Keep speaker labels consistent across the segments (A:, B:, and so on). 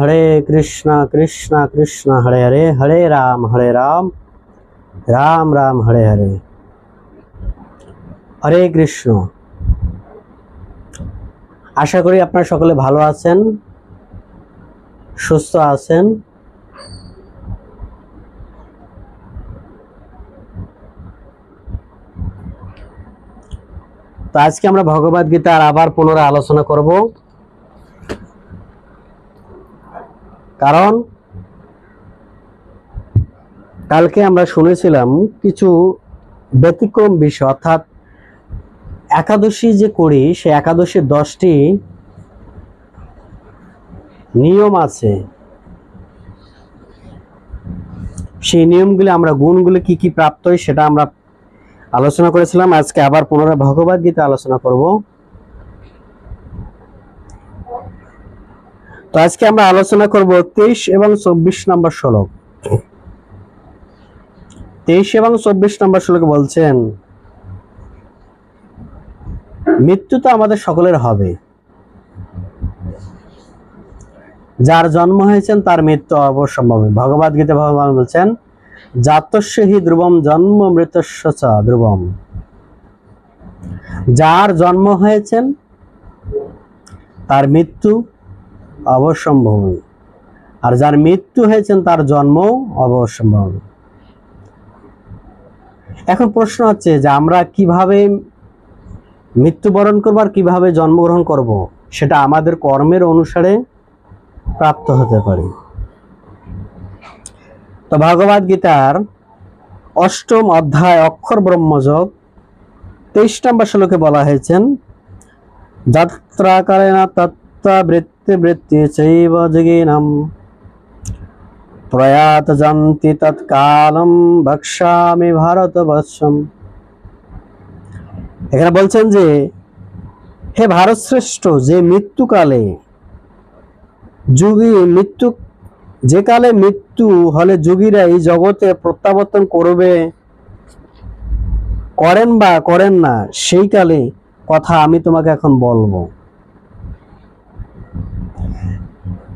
A: হরে কৃষ্ণ কৃষ্ণ কৃষ্ণ হরে হরে হরে রাম হরে রাম রাম রাম হরে হরে হরে কৃষ্ণ আশা করি আপনারা সকলে ভালো আছেন সুস্থ আছেন তো আজকে আমরা ভগবদ্গীতার আবার পুনরায় আলোচনা করবো কারণ কালকে আমরা শুনেছিলাম কিছু ব্যতিক্রম বিষয় অর্থাৎ একাদশী যে করি সে একাদশীর দশটি নিয়ম আছে সেই নিয়মগুলি আমরা গুণগুলি কি কি প্রাপ্ত হয় সেটা আমরা আলোচনা করেছিলাম আজকে আবার পুনরায় ভগবদ্গীতা আলোচনা করব তো আজকে আমরা আলোচনা করব তেইশ এবং চব্বিশ নম্বর শ্লোক তেইশ এবং চব্বিশ নম্বর শ্লোকে বলছেন মৃত্যু তো আমাদের সকলের হবে যার জন্ম হয়েছেন তার মৃত্যু অবসম্ভব ভগবত গীতা ভগবান বলছেন জাতস্য হি ধ্রুবম জন্ম মৃতস্য ধ্রুবম যার জন্ম হয়েছেন তার মৃত্যু অবসম্ভবী আর যার মৃত্যু হয়েছেন তার জন্ম অবশ্যম্ভবী এখন প্রশ্ন হচ্ছে যে আমরা কিভাবে মৃত্যুবরণ করবো আর কীভাবে জন্মগ্রহণ করব। সেটা আমাদের কর্মের অনুসারে প্রাপ্ত হতে পারে তো ভগবদ গীতার অষ্টম অধ্যায় অক্ষর ব্রহ্মযোগ তেইশ নম্বর শ্লোকে বলা হয়েছেন যাত্রাকারে না তত্ত্বাবৃত্তি वृत्ति चैव जगीनम् प्रयातजन्ति তৎকালম ভক্ষ্যামি ভারতবর্ষম এখানে বলছেন যে হে ভারত শ্রেষ্ঠ যে মৃত্যুকালে যুগী মৃত্যু যে কালে মৃত্যু হলে যুগীরা এই জগতে প্রত্যাবর্তন করবে করেন বা করেন না সেই কালে কথা আমি তোমাকে এখন বলবো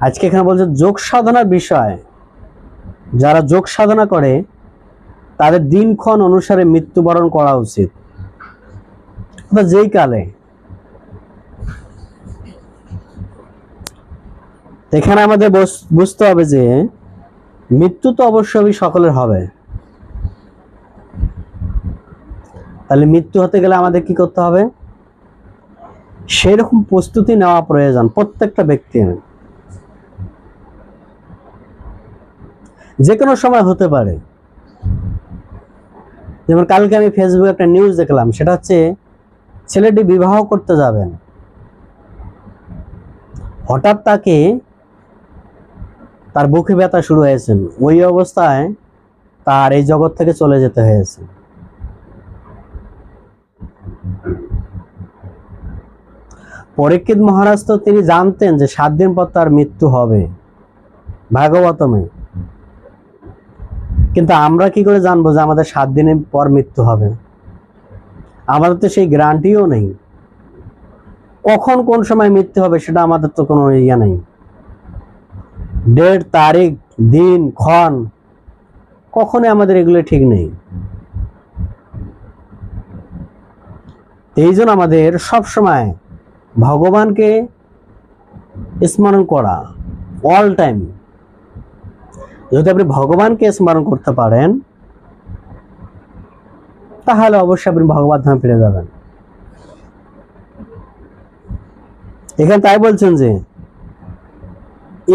A: আজকে এখানে বলছে যোগ সাধনার বিষয় যারা যোগ সাধনা করে তাদের দিনক্ষণ অনুসারে মৃত্যুবরণ করা উচিত যেই কালে এখানে আমাদের বুঝতে হবে যে মৃত্যু তো অবশ্যই সকলের হবে তাহলে মৃত্যু হতে গেলে আমাদের কি করতে হবে সেরকম প্রস্তুতি নেওয়া প্রয়োজন প্রত্যেকটা ব্যক্তির যে কোনো সময় হতে পারে যেমন কালকে আমি ফেসবুকে একটা নিউজ দেখলাম সেটা হচ্ছে ছেলেটি বিবাহ করতে যাবেন হঠাৎ তাকে তার বুকে ব্যথা শুরু হয়েছেন ওই অবস্থায় তার এই জগৎ থেকে চলে যেতে হয়েছে পরীক্ষিত মহারাজ তো তিনি জানতেন যে সাত দিন পর তার মৃত্যু হবে ভাগবতমে কিন্তু আমরা কি করে জানবো যে আমাদের সাত দিনের পর মৃত্যু হবে আমাদের তো সেই গ্যারান্টিও নেই কখন কোন সময় মৃত্যু হবে সেটা আমাদের তো কোনো ইয়ে নেই ডেট তারিখ দিন ক্ষণ কখনো আমাদের এগুলো ঠিক নেই এই জন্য আমাদের সবসময় ভগবানকে স্মরণ করা অল টাইম যদি আপনি ভগবানকে স্মরণ করতে পারেন তাহলে অবশ্যই আপনি ভগবান ধামে ফিরে যাবেন এখানে তাই বলছেন যে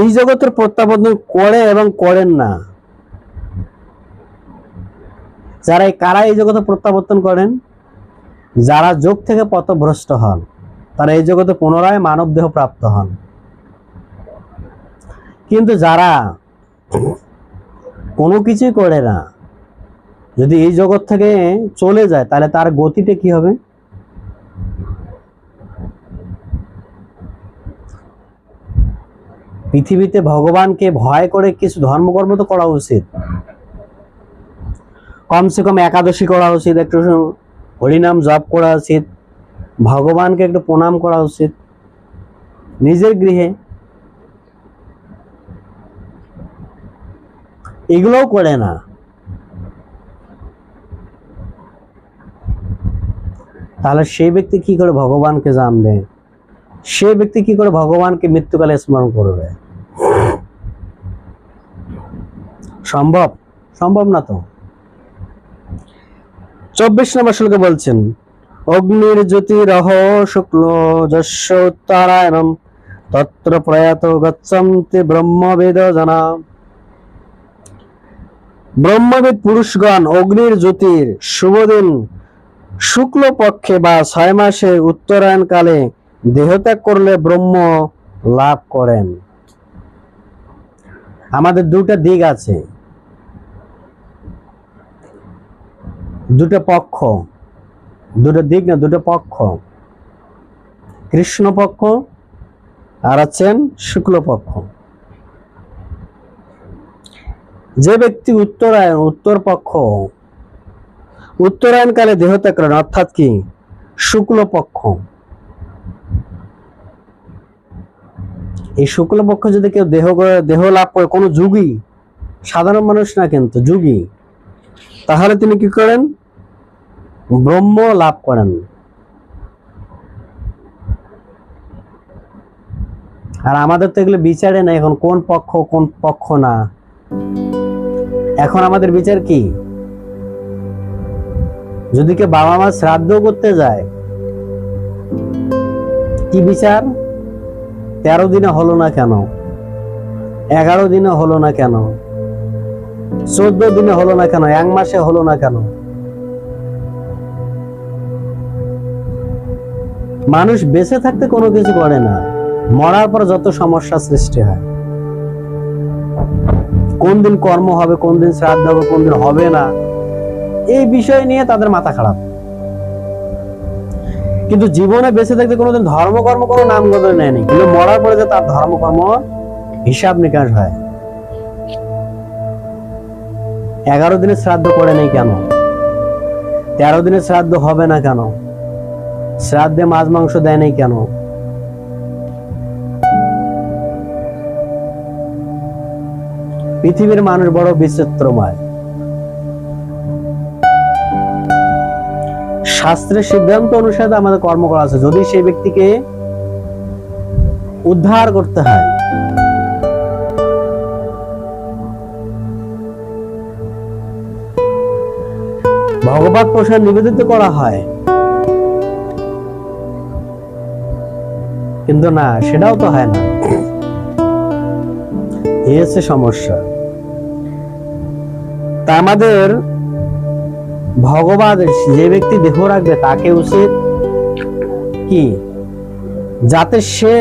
A: এই জগতের প্রত্যাবর্তন করে এবং করেন না যারা কারা এই জগতে প্রত্যাবর্তন করেন যারা যোগ থেকে পথভ্রষ্ট হন তারা এই জগতে পুনরায় মানব দেহ প্রাপ্ত হন কিন্তু যারা কোনো কিছুই করে না যদি এই জগৎ থেকে চলে যায় তাহলে তার গতিটা কি হবে পৃথিবীতে ভগবানকে ভয় করে কিছু ধর্মকর্ম তো করা উচিত কমসে কম একাদশী করা উচিত একটু হরিনাম জপ করা উচিত ভগবানকে একটু প্রণাম করা উচিত নিজের গৃহে এগুলোও করে না তাহলে সেই ব্যক্তি কি করে ভগবানকে জানবে সে ব্যক্তি কি করে ভগবানকে মৃত্যুকালে স্মরণ করবে সম্ভব সম্ভব না তো চব্বিশ নম্বর শুল্কে বলছেন অগ্নির জ্যোতি রহ শুক্ল যস্য উত্তারায়ণম তত্র প্রয়াত গচ্ছন্তি ব্রহ্মবেদ জানা ব্রহ্মবিদ পুরুষগণ অগ্নির জ্যোতির শুভদিন শুক্লপক্ষে বা ছয় মাসে উত্তরায়ণকালে দেহত্যাগ করলে ব্রহ্ম লাভ করেন আমাদের দুটা দিক আছে দুটো পক্ষ দুটো দিক না দুটো পক্ষ কৃষ্ণপক্ষ আর আছেন শুক্লপক্ষ যে ব্যক্তি উত্তরায়ণ উত্তর পক্ষ উত্তরায়ণকালে দেহত্যাগ করেন অর্থাৎ কি শুক্লপক্ষ এই শুক্লপক্ষ যদি কেউ দেহ দেহ লাভ করে কোনো যুগী সাধারণ মানুষ না কিন্তু যুগী তাহলে তিনি কি করেন ব্রহ্ম লাভ করেন আর আমাদের তো এগুলো বিচারে না এখন কোন পক্ষ কোন পক্ষ না এখন আমাদের বিচার কি যদি কে বাবা মা শ্রাদ্ধ করতে যায় কি বিচার তেরো দিনে হলো না কেন এগারো দিনে হলো না কেন চোদ্দ দিনে হলো না কেন এক মাসে হলো না কেন মানুষ বেঁচে থাকতে কোনো কিছু করে না মরার পর যত সমস্যা সৃষ্টি হয় কোন দিন কর্ম হবে কোন দিন শ্রাদ্ধ হবে কোন দিন হবে না এই বিষয় নিয়ে তাদের মাথা খারাপ কিন্তু জীবনে বেঁচে থাকতে কোনোদিন ধর্মকর্ম কোনো নাম গদ নেয়নি কিন্তু মরার পরে যে তার ধর্মকর্ম হিসাব নিকাশ হয় এগারো দিনের শ্রাদ্ধ করে নেই কেন তেরো দিনের শ্রাদ্ধ হবে না কেন শ্রাদ্ধে মাছ মাংস দেয় নেই কেন পৃথিবীর মানুষ বড় বিচিত্রময় শাস্ত্রের সিদ্ধান্ত অনুসারে আমাদের কর্ম করা আছে যদি সেই ব্যক্তিকে উদ্ধার করতে হয় ভগবত প্রসাদ নিবেদিত করা হয় কিন্তু না সেটাও তো হয় না এই হচ্ছে সমস্যা তা আমাদের ভগবান যে ব্যক্তি দেহ রাখবে তাকে উচিত কি যাতে সে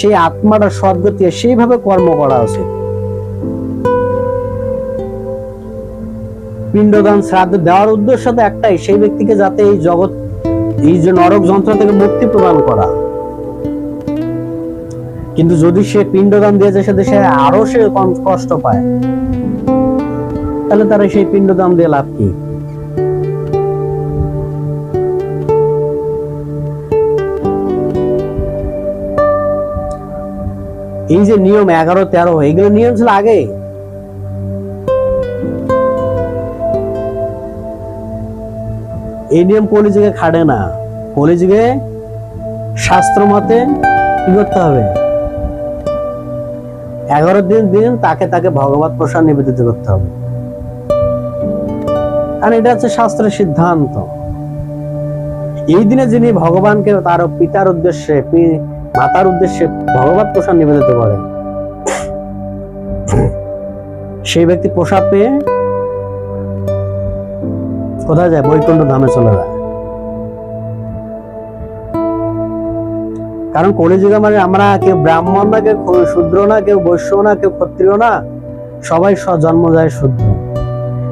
A: সেই আত্মাটা সদ্গতি সেইভাবে কর্ম করা উচিত পিণ্ডদান শ্রাদ্ধ দেওয়ার উদ্দেশ্য তো একটাই সেই ব্যক্তিকে যাতে এই জগৎ এই যে নরক যন্ত্র থেকে মুক্তি প্রদান করা কিন্তু যদি সে পিণ্ডদান দিয়ে যে সে আরো সে কষ্ট পায় তাহলে তারা সেই পিণ্ড দাম দিয়ে লাভ কি এই যে নিয়ম এগারো তেরো এগুলো নিয়ম ছিল আগে এই নিয়ম কলিযুগে খাটে না কলিযুগে শাস্ত্র মতে কি করতে হবে এগারো দিন দিন তাকে তাকে ভগবত প্রসাদ নিবেদিত করতে হবে কারণ এটা হচ্ছে শাস্ত্রের সিদ্ধান্ত এই দিনে যিনি ভগবানকে তার পিতার উদ্দেশ্যে মাতার উদ্দেশ্যে ভগবত প্রসাদ নিবেদিত করেন সেই ব্যক্তি প্রসাদ পেয়ে কোথায় যায় বৈকুণ্ঠ ধামে চলে যায় কারণ কলিযুগে মানে আমরা কেউ ব্রাহ্মণ না কেউ শূদ্র না কেউ বৈশ্য না কেউ ক্ষত্রিয় না সবাই জন্ম যায় শূদ্র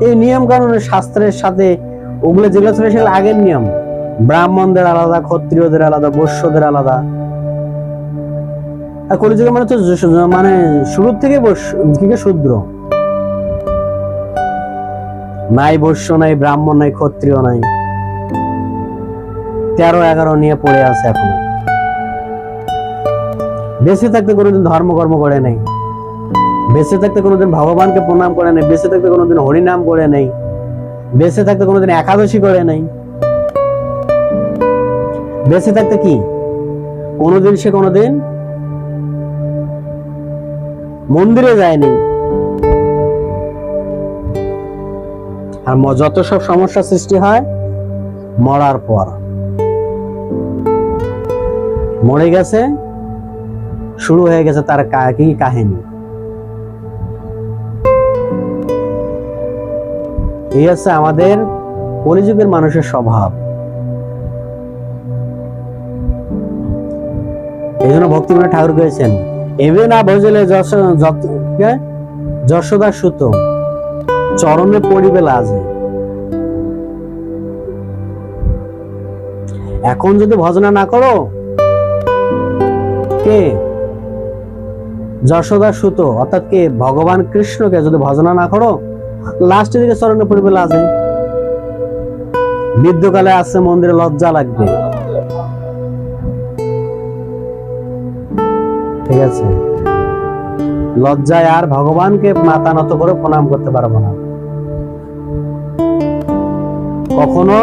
A: এই নিয়ম কানুনের শাস্ত্রের সাথে ওগুলো যেগুলো ছিল সেগুলো আগের নিয়ম ব্রাহ্মণদের আলাদা ক্ষত্রিয়দের আলাদা বৈশ্যদের আলাদা কলিযুগে মানে তো মানে শুরু থেকে থেকে শূদ্র নাই বৈশ্য নাই ব্রাহ্মণ নাই ক্ষত্রিয় নাই তেরো এগারো নিয়ে পড়ে আছে এখন বেশি থাকতে কোনোদিন ধর্মকর্ম করে নেই বেঁচে থাকতে কোনোদিন ভগবানকে প্রণাম করে নেই বেঁচে থাকতে কোনোদিন হরিনাম করে নেই বেঁচে থাকতে কোনোদিন একাদশী করে নেই বেঁচে থাকতে কি কোনোদিন সে কোনোদিন মন্দিরে যায়নি আর যত সব সমস্যা সৃষ্টি হয় মরার পর মরে গেছে শুরু হয়ে গেছে তার কি কাহিনী এই হচ্ছে আমাদের কলিযুগের মানুষের স্বভাব এই জন্য ভক্তিময় ঠাকুর গেছেন এবে না বোঝলে যশোদা সুত চরমে পড়িবে লাজে এখন যদি ভজনা না করো কে যশোদা সুত অর্থাৎ কে ভগবান কৃষ্ণকে যদি ভজনা না করো লাস্টের দিকে স্মরণে পড়বে লাজে বৃদ্ধকালে আছে মন্দিরে লজ্জা লাগবে ঠিক আছে লজ্জায় আর ভগবানকে মাথা নত করে প্রণাম করতে পারবো না কখনো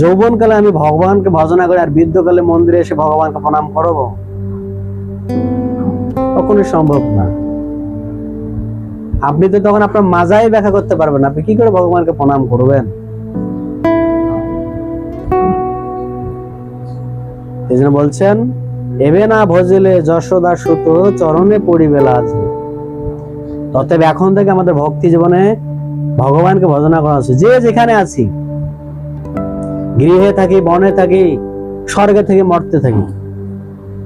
A: যৌবনকালে আমি ভগবানকে ভজনা করে আর বৃদ্ধকালে মন্দিরে এসে ভগবানকে প্রণাম করবো কখনোই সম্ভব না আপনি তো তখন আপনার মাজাই ব্যাখ্যা করতে পারবেন আপনি কি করে ভগবানকে প্রণাম করবেন বলছেন এবে না ভজিলে যশোদা সুত চরণে পড়িবে লাজ অতএব এখন থেকে আমাদের ভক্তি জীবনে ভগবানকে ভজনা করা আছে যে যেখানে আছি গৃহে থাকি বনে থাকি স্বর্গে থেকে মরতে থাকি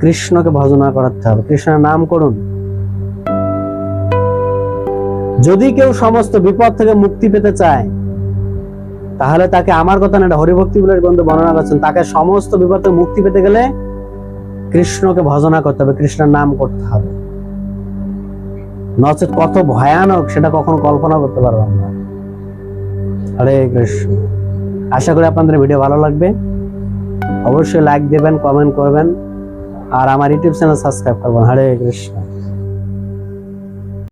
A: কৃষ্ণকে ভজনা করাতে হবে কৃষ্ণের নাম করুন যদি কেউ সমস্ত বিপদ থেকে মুক্তি পেতে চায় তাহলে তাকে আমার কথা না হরিভক্তি বলে বন্ধু বর্ণনা করছেন তাকে সমস্ত বিপদ থেকে মুক্তি পেতে গেলে কৃষ্ণকে ভজনা করতে হবে কৃষ্ণের নাম করতে হবে নচেত কত ভয়ানক সেটা কখনো কল্পনা করতে পারলাম না হরে কৃষ্ণ আশা করি আপনাদের ভিডিও ভালো লাগবে অবশ্যই লাইক দেবেন কমেন্ট করবেন আর আমার ইউটিউব চ্যানেল সাবস্ক্রাইব করবেন হরে কৃষ্ণ